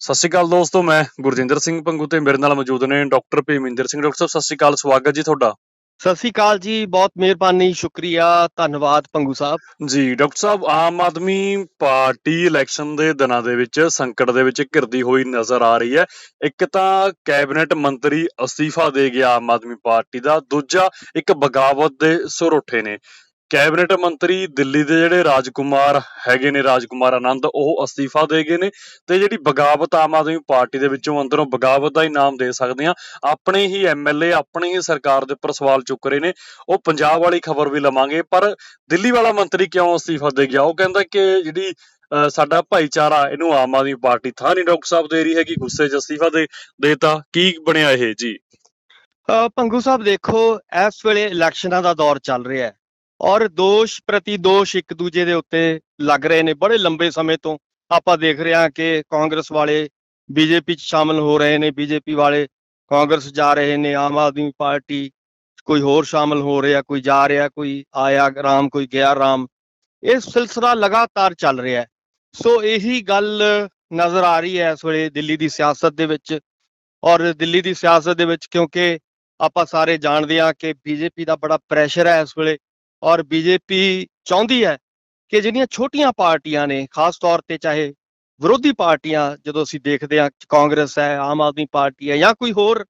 ਸਤਿ ਸ਼੍ਰੀ ਅਕਾਲ ਦੋਸਤੋ ਮੈਂ ਗੁਰਜਿੰਦਰ ਸਿੰਘ ਪੰਗੂ ਤੇ ਮੇਰੇ ਨਾਲ ਮੌਜੂਦ ਨੇ ਡਾਕਟਰ ਭੀਮਿੰਦਰ ਸਿੰਘ। ਡਾਕਟਰ ਸਾਹਿਬ ਸਤਿ ਸ਼੍ਰੀ ਅਕਾਲ ਸਵਾਗਤ ਜੀ ਤੁਹਾਡਾ। ਸਤਿ ਸ੍ਰੀ ਅਕਾਲ ਜੀ ਬਹੁਤ ਮਿਹਰਬਾਨੀ ਸ਼ੁਕਰੀਆ ਧੰਨਵਾਦ ਪੰਗੂ ਸਾਹਿਬ। ਜੀ ਡਾਕਟਰ ਸਾਹਿਬ ਆਮ ਆਦਮੀ ਪਾਰਟੀ ਇਲੈਕਸ਼ਨ ਦੇ ਦਿਨਾਂ ਦੇ ਵਿੱਚ ਸੰਕਟ ਦੇ ਵਿੱਚ ਘਿਰਦੀ ਹੋਈ ਨਜ਼ਰ ਆ ਰਹੀ ਹੈ। ਇੱਕ ਤਾਂ ਕੈਬਨਿਟ ਮੰਤਰੀ ਅਸਤੀਫਾ ਦੇ ਗਿਆ ਆਮ ਆਦਮੀ ਪਾਰਟੀ ਦਾ ਦੂਜਾ ਇੱਕ ਬਗਾਵਤ ਦੇ ਸੁਰ ਉੱਠੇ ਨੇ। ਕੈਬਨਿਟ ਮੰਤਰੀ ਦਿੱਲੀ ਦੇ ਜਿਹੜੇ ਰਾਜਕੁਮਾਰ ਹੈਗੇ ਨੇ, ਰਾਜਕੁਮਾਰ ਆਨੰਦ, ਉਹ ਅਸਤੀਫਾ ਦੇ ਗਏ ਨੇ ਤੇ ਜਿਹੜੀ ਬਗਾਵਤ ਆਮ ਆਦਮੀ ਪਾਰਟੀ ਦੇ ਵਿੱਚੋਂ ਅੰਦਰੋਂ ਬਗਾਵਤ ਦਾ ਹੀ ਨਾਮ ਦੇ ਸਕਦੇ ਆ ਆਪਣੇ ਹੀ ਐਮਐਲਏ ਆਪਣੀ ਹੀ ਸਰਕਾਰ ਦੇ ਉੱਪਰ ਸਵਾਲ ਚੁੱਕ ਰਹੇ ਨੇ। ਉਹ ਪੰਜਾਬ ਵਾਲੀ ਖਬਰ ਵੀ ਲਵਾਂਗੇ, ਪਰ ਦਿੱਲੀ ਵਾਲਾ ਮੰਤਰੀ ਕਿਉਂ ਅਸਤੀਫਾ ਦੇ ਗਿਆ? ਉਹ ਕਹਿੰਦਾ ਕਿ ਜਿਹੜੀ ਸਾਡਾ ਭਾਈਚਾਰਾ, ਇਹਨੂੰ ਆਮ ਆਦਮੀ ਪਾਰਟੀ ਥਾਂ ਨਹੀਂ ਡਾਕਟਰ ਸਾਹਿਬ ਦੇ ਰਹੀ ਹੈਗੀ, ਗੁੱਸੇ 'ਚ ਅਸਤੀਫਾ ਦੇ, ਦੇਤਾ। ਕੀ ਬਣਿਆ ਇਹ ਜੀ? ਪੰਗੂ ਸਾਹਿਬ ਦੇਖੋ, ਇਸ ਵੇਲੇ ਇਲੈਕਸ਼ਨਾਂ ਦਾ ਦੌਰ ਚੱਲ ਰਿਹਾ ਹੈ। ਔਰ ਦੋਸ਼ ਪ੍ਰਤੀ ਦੋਸ਼ ਇੱਕ ਦੂਜੇ ਦੇ ਉੱਤੇ ਲੱਗ ਰਹੇ ਨੇ ਬੜੇ ਲੰਬੇ ਸਮੇਂ ਤੋਂ। ਆਪਾਂ ਦੇਖ ਰਹੇ ਹਾਂ ਕਿ ਕਾਂਗਰਸ ਵਾਲੇ ਬੀਜੇਪੀ 'ਚ ਸ਼ਾਮਲ ਹੋ ਰਹੇ ਨੇ, ਬੀਜੇਪੀ ਵਾਲੇ ਕਾਂਗਰਸ ਜਾ ਰਹੇ ਨੇ, ਆਮ ਆਦਮੀ ਪਾਰਟੀ ਕੋਈ ਹੋਰ ਸ਼ਾਮਲ ਹੋ ਰਿਹਾ, ਕੋਈ ਜਾ ਰਿਹਾ, ਕੋਈ ਆਇਆ ਰਾਮ, ਕੋਈ ਗਿਆ ਰਾਮ। ਇਹ ਸਿਲਸਿਲਾ ਲਗਾਤਾਰ ਚੱਲ ਰਿਹਾ ਹੈ। ਸੋ ਇਹੀ ਗੱਲ ਨਜ਼ਰ ਆ ਰਹੀ ਹੈ ਇਸ ਵੇਲੇ ਦਿੱਲੀ ਦੀ ਸਿਆਸਤ ਦੇ ਵਿੱਚ। ਔਰ ਦਿੱਲੀ ਦੀ ਸਿਆਸਤ ਦੇ ਵਿੱਚ ਕਿਉਂਕਿ ਆਪਾਂ ਸਾਰੇ ਜਾਣਦੇ ਹਾਂ ਕਿ ਬੀਜੇਪੀ ਦਾ ਬੜਾ ਪ੍ਰੈਸ਼ਰ ਹੈ ਇਸ ਵੇਲੇ। ਔਰ ਬੀਜੇਪੀ ਚਾਹੁੰਦੀ ਹੈ ਕਿ ਜਿਹੜੀਆਂ ਛੋਟੀਆਂ ਪਾਰਟੀਆਂ ਨੇ, ਖਾਸ ਤੌਰ ਤੇ ਚਾਹੇ ਵਿਰੋਧੀ ਪਾਰਟੀਆਂ, ਜਦੋਂ ਅਸੀਂ ਦੇਖਦੇ ਹਾਂ ਕਾਂਗਰਸ ਹੈ, ਆਮ ਆਦਮੀ ਪਾਰਟੀ ਹੈ ਜਾਂ ਕੋਈ ਹੋਰ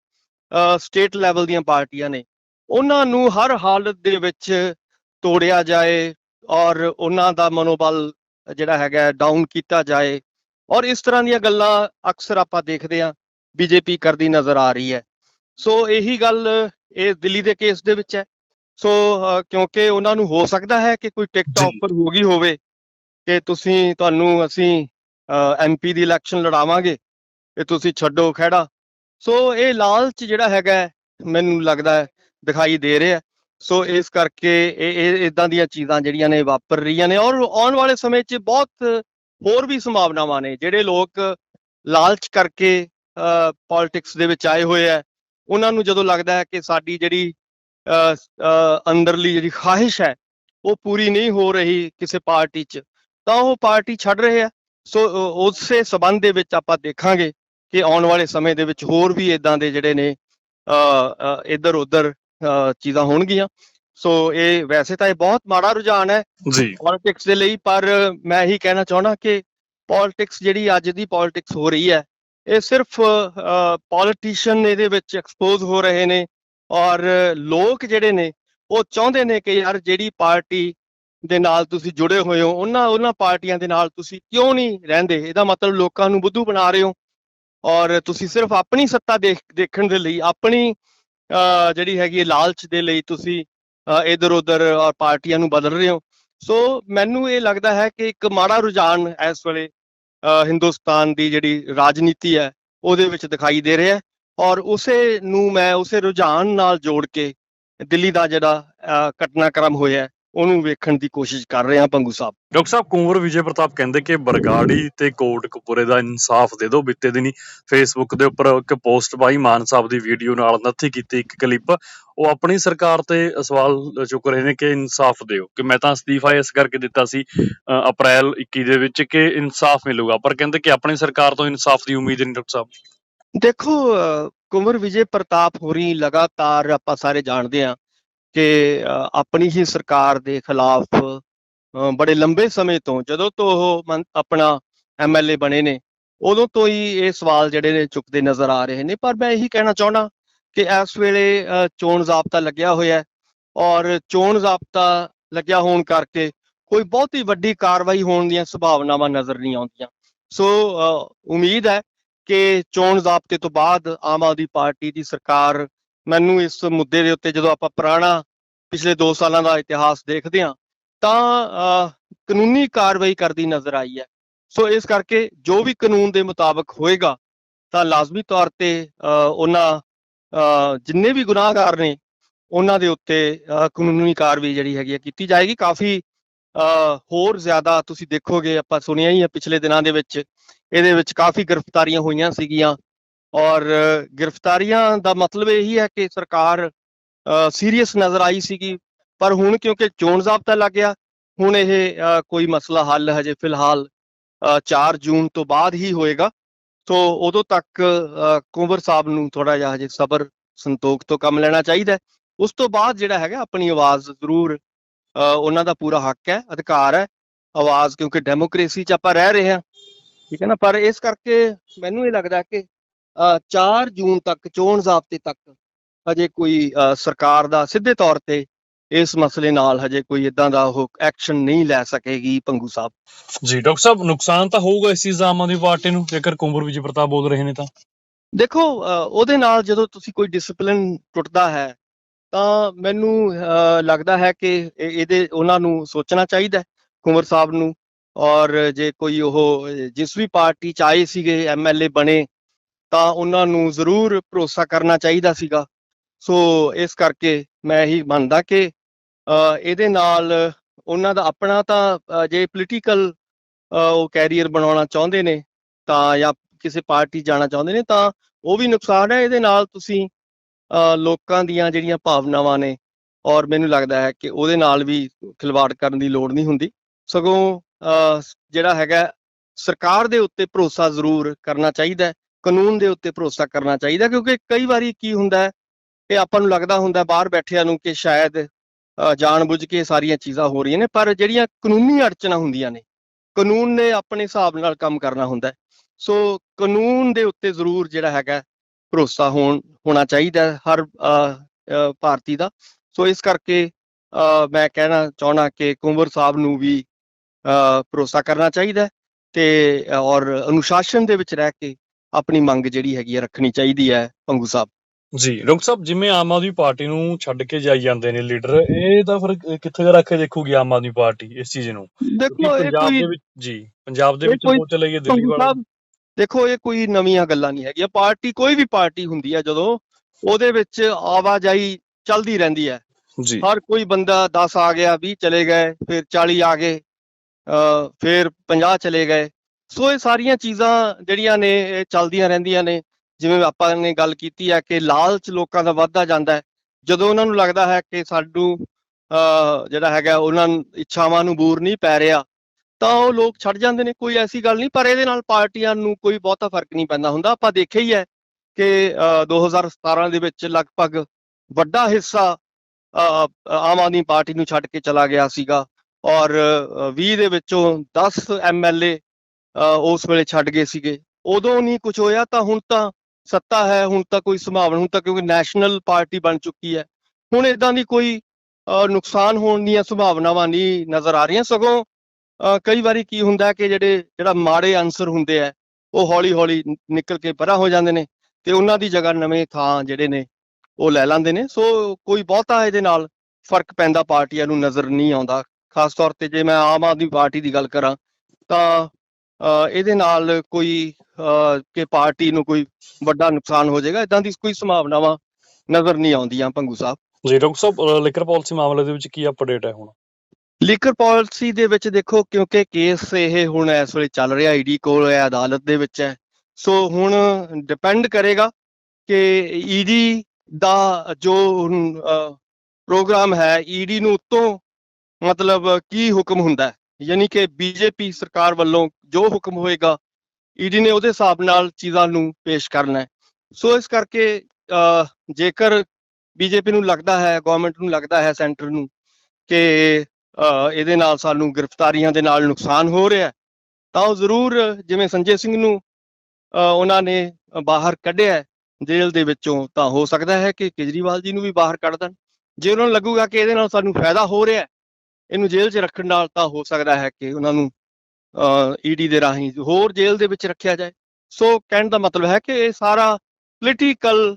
ਸਟੇਟ ਲੈਵਲ ਦੀਆਂ ਪਾਰਟੀਆਂ ਨੇ, ਉਹਨਾਂ ਨੂੰ ਹਰ ਹਾਲਤ ਦੇ ਵਿੱਚ ਤੋੜਿਆ ਜਾਏ ਔਰ ਉਹਨਾਂ ਦਾ ਮਨੋਬਲ ਜਿਹੜਾ ਹੈਗਾ ਡਾਊਨ ਕੀਤਾ ਜਾਏ। ਔਰ ਇਸ ਤਰ੍ਹਾਂ ਦੀਆਂ ਗੱਲਾਂ ਅਕਸਰ ਆਪਾਂ ਦੇਖਦੇ ਹਾਂ, ਬੀਜੇਪੀ ਕਰਦੀ ਨਜ਼ਰ ਆ ਰਹੀ ਹੈ। ਸੋ ਇਹੀ ਗੱਲ ਇਹ ਦਿੱਲੀ ਦੇ ਕੇਸ ਦੇ ਵਿੱਚ ਹੈ। ਸੋ ਕਿਉਂਕਿ ਉਹਨਾਂ ਨੂੰ ਹੋ ਸਕਦਾ ਹੈ ਕਿ ਕੋਈ ਟਿਕਟ। ਆਫਰ ਹੋ ਗਈ ਹੋਵੇ ਕਿ ਤੁਸੀਂ ਤੁਹਾਨੂੰ ਅਸੀਂ ਐਮਪੀ ਦੀ ਇਲੈਕਸ਼ਨ ਲੜਾਵਾਂਗੇ ਤੇ ਤੁਸੀਂ ਛੱਡੋ ਖਹਿੜਾ ਸੋ ਇਹ ਲਾਲਚ ਜਿਹੜਾ ਹੈਗਾ ਮੈਨੂੰ ਲੱਗਦਾ ਹੈ ਦਿਖਾਈ ਦੇ ਰਿਹਾ। ਸੋ ਇਸ ਕਰਕੇ ਇਹ ਇਹ ਇਦਾਂ ਦੀਆਂ ਚੀਜ਼ਾਂ ਜਿਹੜੀਆਂ ਨੇ ਵਾਪਰ ਰਹੀਆਂ ਨੇ ਔਰ ਆਉਣ ਵਾਲੇ ਸਮੇਂ 'ਚ ਬਹੁਤ ਹੋਰ ਵੀ ਸੰਭਾਵਨਾਵਾਂ ਨੇ ਜਿਹੜੇ ਲੋਕ ਲਾਲਚ ਕਰਕੇ ਪੋਲਿਟਿਕਸ ਦੇ ਵਿੱਚ ਆਏ ਹੋਏ ਆ ਉਹਨਾਂ ਨੂੰ ਜਦੋਂ ਲੱਗਦਾ ਹੈ ਕਿ ਸਾਡੀ ਜਿਹੜੀ ਅੰਦਰਲੀ ਜਿਹੜੀ ਖਾਹਿਸ਼ ਹੈ ਉਹ ਪੂਰੀ ਨਹੀਂ ਹੋ ਰਹੀ ਕਿਸੇ ਪਾਰਟੀ 'ਚ ਤਾਂ ਉਹ ਪਾਰਟੀ ਛੱਡ ਰਹੇ ਆ। ਸੋ ਉਸੇ ਸਬੰਧ ਦੇ ਵਿੱਚ ਆਪਾਂ ਦੇਖਾਂਗੇ ਕਿ ਆਉਣ ਵਾਲੇ ਸਮੇਂ ਦੇ ਵਿੱਚ ਹੋਰ ਵੀ ਇਦਾਂ ਦੇ ਜਿਹੜੇ ਨੇ ਇੱਧਰ ਉੱਧਰ ਚੀਜ਼ਾਂ ਹੋਣਗੀਆਂ। ਸੋ ਇਹ ਵੈਸੇ ਤਾਂ ਇਹ ਬਹੁਤ ਮਾੜਾ ਰੁਝਾਨ ਹੈ ਜੀ। ਪੋਲਿਟਿਕਸ ਦੇ ਲਈ ਪਰ ਮੈਂ ਇਹੀ ਕਹਿਣਾ ਚਾਹਣਾ ਕਿ ਪੋਲਿਟਿਕਸ ਜਿਹੜੀ ਅੱਜ ਦੀ ਪੋਲਿਟਿਕਸ ਹੋ ਰਹੀ ਹੈ ਇਹ ਸਿਰਫ ਪੋਲੀਟੀਸ਼ੀਅਨ ਇਹਦੇ ਵਿੱਚ ਐਕਸਪੋਜ਼ ਹੋ ਰਹੇ ਨੇ ਔਰ ਲੋਕ ਜਿਹੜੇ ਨੇ, ਉਹ ਚਾਹੁੰਦੇ ਨੇ ਕਿ ਯਾਰ ਜਿਹੜੀ ਪਾਰਟੀ ਦੇ ਨਾਲ ਤੁਸੀਂ ਜੁੜੇ ਹੋਏ ਹੋ, ਉਹਨਾਂ ਉਹਨਾਂ ਪਾਰਟੀਆਂ ਦੇ ਨਾਲ ਤੁਸੀਂ ਕਿਉਂ ਨਹੀਂ ਰਹਿੰਦੇ? ਇਹਦਾ ਮਤਲਬ ਲੋਕਾਂ ਨੂੰ ਬੁੱਧੂ ਬਣਾ ਰਹੇ ਹੋ। ਔਰ ਤੁਸੀਂ ਸਿਰਫ ਆਪਣੀ ਸੱਤਾ ਦੇਖ, ਦੇਖਣ ਦੇ ਲਈ, ਆਪਣੀ ਜਿਹੜੀ ਹੈਗੀ ਹੈ ਲਾਲਚ ਦੇ ਲਈ ਤੁਸੀਂ ਇਧਰ ਉਧਰ ਔਰ ਪਾਰਟੀਆਂ ਨੂੰ ਬਦਲ ਰਹੇ ਹੋ। ਸੋ ਮੈਨੂੰ ਇਹ ਲੱਗਦਾ ਹੈ ਕਿ ਇੱਕ ਮਾੜਾ ਰੁਝਾਨ ਇਸ ਵੇਲੇ ਹਿੰਦੁਸਤਾਨ ਦੀ ਜਿਹੜੀ ਰਾਜਨੀਤੀ ਹੈ, ਉਹਦੇ ਵਿੱਚ ਦਿਖਾਈ ਦੇ ਰਿਹਾ ਹੈ। ਔਰ ਉਸੇ ਨੂੰ ਮੈਂ ਉਸੇ ਰੁਝਾਨ ਨਾਲ ਜੋੜ ਕੇ ਦਿੱਲੀ ਦਾ ਜਿਹੜਾ ਘਟਨਾਕ੍ਰਮ ਹੋਇਆ, ਉਹਨੂੰ ਵੇਖਣ ਦੀ ਕੋਸ਼ਿਸ਼ ਕਰ ਰਹੇ ਹਾਂ ਪੰਗੂ ਸਾਹਿਬ। ਡਾਕਟਰ ਸਾਹਿਬ, ਕੁੰਵਰ ਵਿਜੇ ਪ੍ਰਤਾਪ ਕਹਿੰਦੇ ਕਿ ਬਰਗਾੜੀ ਤੇ ਕੋਟਕਪੂਰੇ ਦਾ ਇਨਸਾਫ ਦੇ ਦਿਓ ਬੀਤੇ ਦਿਨੀ। ਫੇਸਬੁੱਕ ਦੇ ਉੱਪਰ ਇੱਕ ਪੋਸਟ ਪਾਈ, ਮਾਨ ਸਾਹਿਬ ਦੀ ਵੀਡੀਓ ਨਾਲ ਨੱਥੀ ਕੀਤੀ ਇੱਕ ਕਲਿੱਪ। ਉਹ ਆਪਣੀ ਸਰਕਾਰ ਤੇ ਸਵਾਲ ਚੁੱਕ ਰਹੇ ਨੇ ਕਿ ਇਨਸਾਫ ਦਿਓ। ਕਿ ਮੈਂ ਤਾਂ ਅਸਤੀਫਾ ਇਸ ਕਰਕੇ ਦਿੱਤਾ ਸੀ ਅਪ੍ਰੈਲ 21 ਦੇ ਵਿੱਚ ਕਿ ਇਨਸਾਫ ਮਿਲੂਗਾ। ਪਰ ਕਹਿੰਦੇ ਕਿ ਆਪਣੀ ਸਰਕਾਰ ਤੋਂ ਇਨਸਾਫ ਦੀ ਉਮੀਦ ਨਹੀਂ, ਡਾਕਟਰ ਸਾਹਿਬ। ਦੇਖੋ ਅਹ, ਕੁੰਵਰ ਵਿਜੇ ਪ੍ਰਤਾਪ ਹੋਰੀ ਲਗਾਤਾਰ ਆਪਾਂ ਸਾਰੇ ਜਾਣਦੇ ਹਾਂ ਕਿ ਆਪਣੀ ਹੀ ਸਰਕਾਰ ਦੇ ਖਿਲਾਫ ਬੜੇ ਲੰਬੇ ਸਮੇਂ ਤੋਂ ਜਦੋਂ ਤੋਂ ਉਹ ਮੰ- ਆਪਣਾ ਐਮਐਲਏ ਬਣੇ ਨੇ ਉਦੋਂ ਤੋਂ ਹੀ ਇਹ ਸਵਾਲ ਜਿਹੜੇ ਨੇ ਚੁੱਕਦੇ ਨਜ਼ਰ ਆ ਰਹੇ ਨੇ। ਪਰ ਮੈਂ ਇਹੀ ਕਹਿਣਾ ਚਾਹਣਾ ਕਿ ਇਸ ਵੇਲੇ ਚੋਣ ਜ਼ਾਬਤਾ ਲੱਗਿਆ ਹੋਇਆ ਔਰ ਚੋਣ ਜ਼ਾਬਤਾ ਲੱਗਿਆ ਹੋਣ ਕਰਕੇ ਕੋਈ ਬਹੁਤੀ ਵੱਡੀ ਕਾਰਵਾਈ ਹੋਣ ਦੀਆਂ ਸੰਭਾਵਨਾਵਾਂ ਨਜ਼ਰ ਨਹੀਂ ਆਉਂਦੀਆਂ। ਸੋ ਉਮੀਦ ਹੈ ਕਿ ਚੋਣ ਜ਼ਾਬਤੇ ਤੋਂ ਬਾਅਦ ਆਮ ਆਦਮੀ ਪਾਰਟੀ ਦੀ ਸਰਕਾਰ ਮੈਨੂੰ ਇਸ ਮੁੱਦੇ ਦੇ ਉੱਤੇ ਜਦੋਂ ਆਪਾਂ ਪੁਰਾਣਾ ਪਿਛਲੇ 2 ਸਾਲਾਂ ਦਾ ਇਤਿਹਾਸ ਦੇਖਦੇ ਹਾਂ ਤਾਂ ਕਾਨੂੰਨੀ ਕਾਰਵਾਈ ਕਰਦੀ ਨਜ਼ਰ ਆਈ ਹੈ। ਸੋ ਇਸ ਕਰਕੇ ਜੋ ਵੀ ਕਾਨੂੰਨ ਦੇ ਮੁਤਾਬਕ ਹੋਏਗਾ ਤਾਂ ਲਾਜ਼ਮੀ ਤੌਰ ਤੇ ਅਹ, ਉਹਨਾਂ ਅਹ, ਜਿੰਨੇ ਵੀ ਗੁਨਾਹਗਾਰ ਨੇ ਉਹਨਾਂ ਦੇ ਉੱਤੇ ਅਹ, ਕਾਨੂੰਨੀ ਕਾਰਵਾਈ ਜਿਹੜੀ ਹੈਗੀ ਹੈ ਕੀਤੀ ਜਾਏਗੀ। ਕਾਫੀ ਅਹ, ਹੋਰ ਜ਼ਿਆਦਾ ਤੁਸੀਂ ਦੇਖੋਗੇ ਆਪਾਂ ਸੁਣਿਆ ਹੀ ਹੈ ਪਿਛਲੇ ਦਿਨਾਂ ਦੇ ਵਿੱਚ ਇਹਦੇ ਵਿੱਚ ਕਾਫੀ ਗ੍ਰਿਫਤਾਰੀਆਂ ਹੋਈਆਂ ਸੀਗੀਆਂ। ਔਰ ਗ੍ਰਿਫਤਾਰੀਆਂ ਦਾ ਮਤਲਬ ਇਹੀ ਹੈ ਕਿ ਸਰਕਾਰ ਸੀਰੀਅਸ ਨਜ਼ਰ ਆਈ ਸੀਗੀ। ਪਰ ਹੁਣ ਕਿਉਂਕਿ ਚੋਣ ਜ਼ਾਬਤਾ ਲੱਗ ਗਿਆ ਹੁਣ ਇਹ ਕੋਈ ਮਸਲਾ ਹੱਲ ਹਜੇ ਫਿਲਹਾਲ ਅ, 4 ਜੂਨ ਤੋਂ ਬਾਅਦ ਹੀ ਹੋਏਗਾ। ਸੋ ਉਦੋਂ ਤੱਕ ਅ, ਕੁੰਵਰ ਸਾਹਿਬ ਨੂੰ ਥੋੜਾ ਜਿਹਾ ਹਜੇ ਸਬਰ ਸੰਤੋਖ ਤੋਂ ਕੰਮ ਲੈਣਾ ਚਾਹੀਦਾ ਉਸ ਤੋਂ ਬਾਅਦ ਜਿਹੜਾ ਹੈਗਾ ਆਪਣੀ ਆਵਾਜ਼ ਜ਼ਰੂਰ ਅ, ਉਹਨਾਂ ਦਾ ਪੂਰਾ ਹੱਕ ਹੈ ਅਧਿਕਾਰ ਹੈ। ਆਵਾਜ਼ ਕਿਉਂਕਿ ਡੈਮੋਕ੍ਰੇਸੀ 'ਚ ਆਪਾਂ ਰਹਿ ਰਹੇ ਹਾਂ। ਠੀਕ ਹੈ ਨਾ? ਪਰ ਇਸ ਕਰਕੇ ਮੈਨੂੰ ਇਹ ਲੱਗਦਾ ਕਿ ਅ, 4 ਜੂਨ ਤੱਕ ਚੋਣ ਜ਼ਾਬਤੇ ਤੱਕ ਹਜੇ ਕੋਈ ਸਰਕਾਰ ਦਾ ਸਿੱਧੇ ਤੌਰ ਤੇ ਇਸ ਮਸਲੇ ਨਾਲ ਹਜੇ ਕੋਈ ਇਦਾਂ ਦਾ ਉਹ ਐਕਸ਼ਨ ਨਹੀਂ ਲੈ ਸਕੇਗੀ ਪੰਗੂ ਸਾਹਿਬ। ਜੀ ਡਾਕਟਰ ਸਾਹਿਬ ਨੁਕਸਾਨ ਤਾਂ ਹੋਊਗਾ ਇਸ ਚੀਜ਼ ਦਾ ਆਮ ਆਦਮੀ ਪਾਰਟੀ ਨੂੰ? ਜੇਕਰ ਕੁੰਵਰ ਵਿਜੇ ਪ੍ਰਤਾਪ ਬੋਲ ਰਹੇ ਨੇ ਤਾਂ। ਦੇਖੋ ਉਹਦੇ ਨਾਲ ਜਦੋਂ ਤੁਸੀਂ ਕੋਈ ਡਿਸਪਲਿਨ ਟੁੱਟਦਾ ਹੈ ਤਾਂ ਮੈਨੂੰ ਲੱਗਦਾ ਹੈ ਕਿ ਇਹ- ਇਹਦੇ ਉਹਨਾਂ ਨੂੰ ਸੋਚਣਾ ਚਾਹੀਦਾ ਕੁੰਵਰ ਸਾਹਿਬ ਨੂੰ। ਔਰ ਜੇ ਕੋਈ ਉਹ, ਜਿਸ ਵੀ ਪਾਰਟੀ ਚ ਆਏ ਸੀਗੇ ਐਮਐਲਏ ਬਣੇ, ਤਾਂ ਉਹਨਾਂ ਨੂੰ ਜ਼ਰੂਰ ਭਰੋਸਾ ਕਰਨਾ ਚਾਹੀਦਾ ਸੀਗਾ। ਸੋ ਇਸ ਕਰਕੇ ਮੈਂ ਇਹੀ ਮੰਨਦਾ ਕਿ ਇਹਦੇ ਨਾਲ ਉਹਨਾਂ ਦਾ ਆਪਣਾ ਤਾਂ ਜੇ ਪੋਲੀਟੀਕਲ ਉਹ ਕੈਰੀਅਰ ਬਣਾਉਣਾ ਚਾਹੁੰਦੇ ਨੇ, ਤਾਂ ਜਾਂ ਕਿਸੇ ਪਾਰਟੀ ਜਾਣਾ ਚਾਹੁੰਦੇ ਨੇ, ਤਾਂ ਉਹ ਵੀ ਨੁਕਸਾਨ ਹੈ। ਇਹਦੇ ਨਾਲ ਤੁਸੀਂ ਲੋਕਾਂ ਦੀਆਂ ਜਿਹੜੀਆਂ ਭਾਵਨਾਵਾਂ ਨੇ, ਔਰ ਮੈਨੂੰ ਲੱਗਦਾ ਹੈ ਕਿ ਉਹਦੇ ਨਾਲ ਵੀ ਖਿਲਵਾੜ ਕਰਨ ਦੀ ਲੋੜ ਨਹੀਂ ਹੁੰਦੀ। ਸਗੋਂ ਜਿਹੜਾ ਹੈਗਾ ਸਰਕਾਰ ਦੇ ਉੱਤੇ ਭਰੋਸਾ ਜ਼ਰੂਰ ਕਰਨਾ ਚਾਹੀਦਾ ਹੈ ਕਾਨੂੰਨ ਦੇ ਉੱਤੇ ਭਰੋਸਾ ਕਰਨਾ ਚਾਹੀਦਾ ਕਿਉਂਕਿ ਕਈ ਵਾਰੀ ਕੀ ਹੁੰਦਾ ਹੈ ਕਿ ਆਪਾਂ ਨੂੰ ਲੱਗਦਾ ਹੁੰਦਾ ਬਾਹਰ ਬੈਠਿਆਂ ਨੂੰ ਕਿ ਸ਼ਾਇਦ ਅ, ਜਾਣਬੁੱਝ ਕੇ ਸਾਰੀਆਂ ਚੀਜ਼ਾਂ ਹੋ ਰਹੀਆਂ ਨੇ ਪਰ ਜਿਹੜੀਆਂ ਕਾਨੂੰਨੀ ਅੜਚਨਾਂ ਹੁੰਦੀਆਂ ਨੇ ਕਾਨੂੰਨ ਨੇ ਆਪਣੇ ਹਿਸਾਬ ਨਾਲ ਕੰਮ ਕਰਨਾ ਹੁੰਦਾ ਸੋ ਕਾਨੂੰਨ ਦੇ ਉੱਤੇ ਜ਼ਰੂਰ ਜਿਹੜਾ ਹੈਗਾ ਭਰੋਸਾ ਹੋਣ ਹੋਣਾ ਚਾਹੀਦਾ ਹਰ ਭਾਰਤੀ ਦਾ। ਸੋ ਇਸ ਕਰਕੇ ਅ, ਮੈਂ ਕਹਿਣਾ ਚਾਹਣਾ ਕਿ ਕੁੰਵਰ ਸਾਹਿਬ ਨੂੰ ਵੀ ਭਰੋਸਾ ਕਰਨਾ ਚਾਹੀਦਾ ਤੇ ਔਰ ਅਨੁਸ਼ਾਸਨ ਦੇ ਵਿੱਚ ਰਹਿ ਕੇ ਆਪਣੀ ਮੰਗ ਜਿਹੜੀ ਹੈਗੀ ਹੈ ਰੱਖਣੀ ਚਾਹੀਦੀ ਹੈ ਪੰਗੂ ਸਾਹਿਬ। ਜੀ ਡਾਕਟਰ ਸਾਹਿਬ ਜਿਵੇਂ ਆਮ ਆਦਮੀ ਪਾਰਟੀ ਨੂੰ ਛੱਡ ਕੇ ਜਾਈ ਜਾਂਦੇ ਨੇ ਲੀਡਰ ਇਹ ਤਾਂ ਫਿਰ ਕਿੱਥੇ ਰੱਖ ਕੇ ਦੇਖੂਗੀ ਆਮ ਆਦਮੀ ਪਾਰਟੀ ਇਸ ਚੀਜ਼ ਨੂੰ? ਦੇਖੋ ਇਹ ਪੰਜਾਬ ਕੋਈ ਦੇ ਵਿੱਚ ਜੀ ਪੰਜਾਬ ਦੇ ਵਿੱਚ ਉਹ ਚਲੇ ਗਏ ਦਿੱਲੀ ਵਾਲੇ ਦੇਖੋ ਇਹ ਕੋਈ ਨਵੀਆਂ ਗੱਲਾਂ ਨਹੀਂ ਹੈਗੀਆਂ। ਪਾਰਟੀ ਕੋਈ ਵੀ ਪਾਰਟੀ ਹੁੰਦੀ ਹੈ ਜਦੋਂ ਉਹਦੇ ਵਿੱਚ ਆਵਾਜਾਈ ਚੱਲਦੀ ਰਹਿੰਦੀ ਹੈ। ਜੀ। ਹਰ ਕੋਈ ਬੰਦਾ 10 ਆ ਗਿਆ 20 ਚਲੇ ਗਏ ਫਿਰ 40 ਆ ਗਏ। ਫਿਰ 50 ਚਲੇ ਗਏ। ਸੋ ਇਹ ਸਾਰੀਆਂ ਚੀਜ਼ਾਂ ਜਿਹੜੀਆਂ ਨੇ ਇਹ ਚੱਲਦੀਆਂ ਰਹਿੰਦੀਆਂ ਨੇ। ਜਿਵੇਂ ਆਪਾਂ ਨੇ ਗੱਲ ਕੀਤੀ ਹੈ ਕਿ ਲਾਲਚ ਲੋਕਾਂ ਦਾ ਵੱਧਦਾ ਜਾਂਦਾ ਹੈ। ਜਦੋਂ ਉਹਨਾਂ ਨੂੰ ਲੱਗਦਾ ਹੈ ਕਿ ਸਾਨੂੰ ਅ ਜਿਹੜਾ ਹੈਗਾ ਉਹਨਾਂ ਇੱਛਾਵਾਂ ਨੂੰ ਬੂਰ ਨਹੀਂ ਪੈ ਰਿਹਾ ਤਾਂ ਉਹ ਲੋਕ ਛੱਡ ਜਾਂਦੇ ਨੇ। ਕੋਈ ਐਸੀ ਗੱਲ ਨਹੀਂ ਪਰ ਇਹਦੇ ਨਾਲ ਪਾਰਟੀਆਂ ਨੂੰ ਕੋਈ ਬਹੁਤਾ ਫ਼ਰਕ ਨਹੀਂ ਪੈਂਦਾ ਹੁੰਦਾ। ਆਪਾਂ ਦੇਖਿਆ ਹੀ ਹੈ ਕਿ ਅ, 2017 ਦੇ ਵਿੱਚ ਲਗਭਗ ਵੱਡਾ ਹਿੱਸਾ ਅ, ਆਮ ਆਦਮੀ ਪਾਰਟੀ ਨੂੰ ਛੱਡ ਕੇ ਚਲਾ ਗਿਆ ਸੀਗਾ। ਔਰ ਅ, 20 ਦੇ ਵਿੱਚੋਂ 10 ਐਮਐਲਏ ਉਸ ਵੇਲੇ ਛੱਡ ਗਏ ਸੀਗੇ। ਉਦੋਂ ਨਹੀਂ ਕੁਝ ਹੋਇਆ ਤਾਂ ਹੁਣ ਤਾਂ ਸੱਤਾ ਹੈ ਹੁਣ ਤਾਂ ਕੋਈ ਸੰਭਾਵਨਾ ਹੁਣ ਤਾਂ ਕਿਉਂਕਿ ਨੈਸ਼ਨਲ ਪਾਰਟੀ ਬਣ ਚੁੱਕੀ ਹੈ। ਹੁਣ ਇਦਾਂ ਦੀ ਕੋਈ ਨੁਕਸਾਨ ਹੋਣ ਦੀਆਂ ਸੰਭਾਵਨਾਵਾਂ ਨਹੀਂ ਨਜ਼ਰ ਆ ਰਹੀਆਂ। ਸਗੋਂ ਕਈ ਵਾਰੀ ਕੀ ਹੁੰਦਾ ਕਿ ਜਿਹੜੇ ਜਿਹੜਾ ਮਾੜੇ ਅਨਸਰ ਹੁੰਦੇ ਆ ਉਹ ਹੌਲੀ ਹੌਲੀ ਨਿਕਲ ਕੇ ਪਰਾਂ ਹੋ ਜਾਂਦੇ ਨੇ ਤੇ ਉਹਨਾਂ ਦੀ ਜਗ੍ਹਾ ਨਵੇਂ ਥਾਂ ਜਿਹੜੇ ਨੇ ਉਹ ਲੈ ਲੈਂਦੇ ਨੇ। ਸੋ ਕੋਈ ਬਹੁਤਾ ਇਹਦੇ ਨਾਲ ਫ਼ਰਕ ਪੈਂਦਾ ਪਾਰਟੀਆਂ ਨੂੰ ਨਜ਼ਰ ਨਹੀਂ ਆਉਂਦਾ। ਖਾਸ ਤੌਰ ਤੇ ਜੇ ਮੈਂ ਆਮ ਆਦਮੀ ਪਾਰਟੀ ਦੀ ਗੱਲ ਕਰਾਂ ਤਾਂ ਇਹਦੇ ਨਾਲ ਕੋਈ ਕਿ ਪਾਰਟੀ ਨੂੰ ਕੋਈ ਵੱਡਾ ਨੁਕਸਾਨ ਹੋ ਜਾਏਗਾ ਇਦਾਂ ਦੀ ਕੋਈ ਸੰਭਾਵਨਾਵਾਂ ਨਜ਼ਰ ਨਹੀਂ ਆਉਂਦੀਆਂ ਭੰਗੂ ਸਾਹਿਬ। ਜੀ ਡਾਕਟਰ ਸਾਹਿਬ ਲਿਕਰ ਪਾਲਿਸੀ ਮਾਮਲੇ ਦੇ ਵਿੱਚ ਕੀ ਅਪਡੇਟ ਹੈ ਹੁਣ? ਲੀਕਰ ਪਾਲਿਸੀ ਦੇ ਵਿੱਚ ਦੇਖੋ ਕਿਉਂਕਿ ਕੇਸ ਇਹ ਹੁਣ ਇਸ ਵੇਲੇ ਚੱਲ ਰਿਹਾ ਈਡੀ ਕੋਲ ਹੈ ਅਦਾਲਤ ਦੇ ਵਿੱਚ ਹੈ। ਸੋ ਹੁਣ ਡਿਪੈਂਡ ਕਰੇਗਾ ਕਿ ਈਡੀ ਦਾ ਜੋ ਪ੍ਰੋਗਰਾਮ ਹੈ ਈਡੀ ਨੂੰ ਉੱਤੋਂ ਮਤਲਬ ਕੀ ਹੁਕਮ ਹੁੰਦਾ ਯਾਨੀ ਕਿ ਬੀਜੇਪੀ ਸਰਕਾਰ ਵੱਲੋਂ ਜੋ ਹੁਕਮ ਹੋਏਗਾ ਈਡੀ ਨੇ ਉਹਦੇ ਹਿਸਾਬ ਨਾਲ ਚੀਜ਼ਾਂ ਨੂੰ ਪੇਸ਼ ਕਰਨਾ ਸੋ ਇਸ ਕਰਕੇ ਅਹ, ਜੇਕਰ ਬੀਜੇਪੀ ਨੂੰ ਲੱਗਦਾ ਹੈ ਗਵਰਨਮੈਂਟ ਨੂੰ ਲੱਗਦਾ ਹੈ ਸੈਂਟਰ ਨੂੰ ਕਿ ਇਹਦੇ ਨਾਲ ਸਾਨੂੰ ਗ੍ਰਿਫਤਾਰੀਆਂ ਦੇ ਨਾਲ ਨੁਕਸਾਨ ਹੋ ਰਿਹਾ ਤਾਂ ਉਹ ਜ਼ਰੂਰ ਜਿਵੇਂ ਸੰਜੇ ਸਿੰਘ ਨੂੰ ਉਹਨਾਂ ਨੇ ਬਾਹਰ ਕੱਢਿਆ ਜੇਲ੍ਹ ਦੇ ਵਿੱਚੋਂ ਤਾਂ ਹੋ ਸਕਦਾ ਹੈ ਕਿ ਕੇਜਰੀਵਾਲ ਜੀ ਨੂੰ ਵੀ ਬਾਹਰ ਕੱਢ ਦੇਣ। ਜੇ ਉਹਨਾਂ ਨੂੰ ਲੱਗੂਗਾ ਕਿ ਇਹਦੇ ਨਾਲ ਸਾਨੂੰ ਫਾਇਦਾ ਹੋ ਰਿਹਾ ਇਹਨੂੰ ਜੇਲ੍ਹ 'ਚ ਰੱਖਣ ਨਾਲ ਤਾਂ ਹੋ ਸਕਦਾ ਹੈ ਕਿ ਉਹਨਾਂ ਨੂੰ ਈਡੀ ਦੇ ਰਾਹੀਂ ਹੋਰ ਜੇਲ੍ਹ ਦੇ ਵਿੱਚ ਰੱਖਿਆ ਜਾਏ। ਸੋ ਕਹਿਣ ਦਾ ਮਤਲਬ ਹੈ ਕਿ ਇਹ ਸਾਰਾ ਪੋਲੀਟੀਕਲ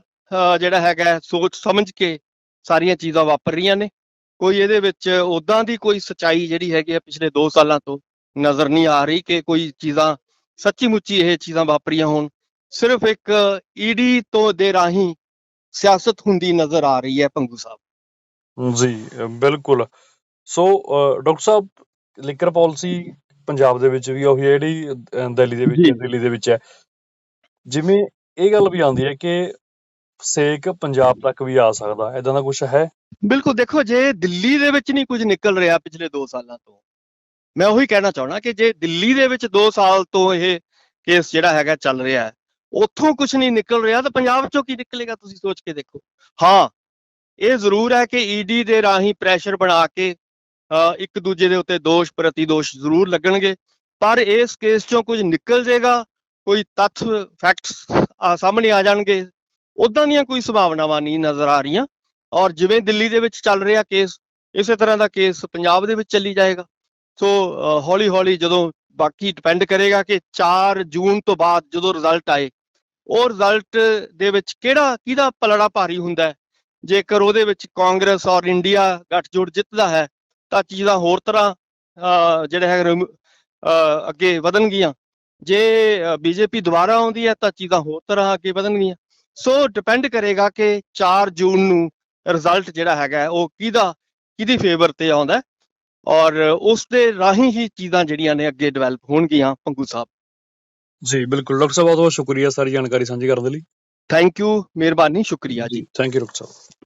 ਜਿਹੜਾ ਹੈਗਾ ਸੋਚ ਸਮਝ ਕੇ ਸਾਰੀਆਂ ਚੀਜ਼ਾਂ ਵਾਪਰ ਰਹੀਆਂ ਨੇ। ਕੋਈ ਇਹਦੇ ਵਿੱਚ ਉਦਾਂ ਦੀ ਕੋਈ ਸਚਾਈ ਜਿਹੜੀ ਹੈਗੀ ਹੈ ਪਿਛਲੇ 2 ਸਾਲਾਂ ਤੋਂ ਨਜ਼ਰ ਨਹੀਂ ਆ ਰਹੀ ਕਿ ਕੋਈ ਚੀਜ਼ਾਂ ਸੱਚੀ ਮੁੱਚੀ ਇਹ ਚੀਜ਼ਾਂ ਵਾਪਰੀਆਂ ਹੋਣ। ਸਿਰਫ ਇੱਕ ਈਡੀ ਤੋਂ ਦੇ ਰਾਹੀਂ ਸਿਆਸਤ ਹੁੰਦੀ ਨਜ਼ਰ ਆ ਰਹੀ ਹੈ ਪੰਗੂ ਸਾਹਿਬ। ਜੀ, ਬਿਲਕੁਲ। ਸੋ ਡਾਕਟਰ ਸਾਹਿਬ ਲਿਕਰ ਪਾਲਿਸੀ ਪੰਜਾਬ ਦੇ ਵਿੱਚ ਵੀ ਉਹੀ ਜਿਹੜੀ ਦਿੱਲੀ ਦੇ ਵਿੱਚ। ਦਿੱਲੀ ਦੇ ਵਿੱਚ ਹੈ। ਜਿਵੇਂ ਇਹ ਗੱਲ ਵੀ ਆਉਂਦੀ ਹੈ ਕਿ ਸੇਕ ਪੰਜਾਬ ਤੱਕ ਵੀ ਆ ਸਕਦਾ ਐਦਾਂ ਦਾ ਕੁਝ ਹੈ? ਬਿਲਕੁਲ ਦੇਖੋ ਜੇ ਦਿੱਲੀ ਦੇ ਵਿੱਚ ਨਹੀਂ ਕੁਝ ਨਿਕਲ ਰਿਹਾ ਪਿਛਲੇ 2 ਸਾਲਾਂ ਤੋਂ ਮੈਂ ਉਹੀ ਕਹਿਣਾ ਚਾਹਣਾ ਕਿ ਜੇ ਦਿੱਲੀ ਦੇ ਵਿੱਚ 2 ਸਾਲ ਤੋਂ ਇਹ ਕੇਸ ਜਿਹੜਾ ਹੈਗਾ ਚੱਲ ਰਿਹਾ ਹੈ ਉੱਥੋਂ ਕੁਝ ਨਹੀਂ ਨਿਕਲ ਰਿਹਾ ਤਾਂ ਪੰਜਾਬ ਚੋਂ ਕੀ ਨਿਕਲੇਗਾ ਤੁਸੀਂ ਸੋਚ ਕੇ ਦੇਖੋ। ਹਾਂ ਇਹ ਜ਼ਰੂਰ ਹੈ ਕਿ ਈਡੀ ਦੇ ਰਾਹੀਂ ਪ੍ਰੈਸ਼ਰ ਬਣਾ ਕੇ ਇੱਕ ਦੂਜੇ ਦੇ ਉੱਤੇ ਦੋਸ਼ ਪ੍ਰਤੀ ਦੋਸ਼ ਜ਼ਰੂਰ ਲੱਗਣਗੇ। ਪਰ ਇਸ ਕੇਸ ਚੋਂ ਕੁਝ ਨਿਕਲ ਜਾਏਗਾ ਕੋਈ ਤੱਥ ਫੈਕਟਸ ਸਾਹਮਣੇ ਆ ਜਾਣਗੇ। ਉਦਾਂ ਦੀਆਂ ਕੋਈ ਸੰਭਾਵਨਾਵਾਂ ਨਹੀਂ ਨਜ਼ਰ ਆ ਰਹੀਆਂ। ਔਰ ਜਿਵੇਂ ਦਿੱਲੀ ਦੇ ਵਿੱਚ ਚੱਲ ਰਿਹਾ ਕੇਸ ਇਸੇ ਤਰ੍ਹਾਂ ਦਾ ਕੇਸ ਪੰਜਾਬ ਦੇ ਵਿੱਚ ਚੱਲੀ ਜਾਏਗਾ। ਸੋ ਹੌਲੀ ਹੌਲੀ ਜਦੋਂ ਬਾਕੀ ਡਿਪੈਂਡ ਕਰੇਗਾ ਕਿ 4 ਜੂਨ ਤੋਂ ਬਾਅਦ ਜਦੋਂ ਰਿਜ਼ਲਟ ਆਏ, ਉਹ ਰਿਜ਼ਲਟ ਦੇ ਵਿੱਚ ਕਿਹੜਾ, ਕਿਹਦਾ ਪਲੜਾ ਭਾਰੀ ਹੁੰਦਾ ਹੈ? ਜੇਕਰ ਉਹਦੇ ਵਿੱਚ ਕਾਂਗਰਸ ਔਰ ਇੰਡੀਆ ਗੱਠਜੋੜ ਜਿੱਤਦਾ ਹੈ ਤਾਂ ਚੀਜ਼ਾਂ ਹੋਰ ਤਰ੍ਹਾਂ ਜਿਹੜੇ ਹੈ ਅੱਗੇ ਵਧਣਗੀਆਂ। ਜੇ ਬੀਜੇਪੀ ਦੁਬਾਰਾ ਆਉਂਦੀ ਹੈ ਤਾਂ ਚੀਜ਼ਾਂ ਹੋਰ ਤਰ੍ਹਾਂ ਅੱਗੇ ਵਧਣਗੀਆਂ। ਸੋ ਡਿਪੈਂਡ ਕਰੇਗਾ ਕਿ 4 ਜੂਨ ਨੂੰ ਰਿਜ਼ਲਟ ਜਿਹੜਾ ਹੈਗਾ ਉਹ ਕਿਹਦਾ ਕਿਹਦੀ ਫੇਵਰ ਤੇ ਆਉਂਦਾ ਔਰ ਉਸ ਦੇ ਰਾਹੀਂ ਹੀ ਚੀਜ਼ਾਂ ਜਿਹੜੀਆਂ ਨੇ ਅੱਗੇ ਡਿਵੈਲਪ ਹੋਣਗੀਆਂ ਪੰਗੂ ਸਾਹਿਬ। ਜੀ ਬਿਲਕੁਲ। ਡਾਕਟਰ ਸਾਹਿਬ ਬਹੁਤ ਬਹੁਤ ਸ਼ੁਕਰੀਆ ਸਾਰੀ ਜਾਣਕਾਰੀ ਸਾਂਝੀ ਕਰਨ ਦੇ ਲਈ। ਥੈਂਕ ਯੂ ਮਿਹਰਬਾਨੀ ਸ਼ੁਕਰੀਆ ਜੀ। Thank you doctor Sahib.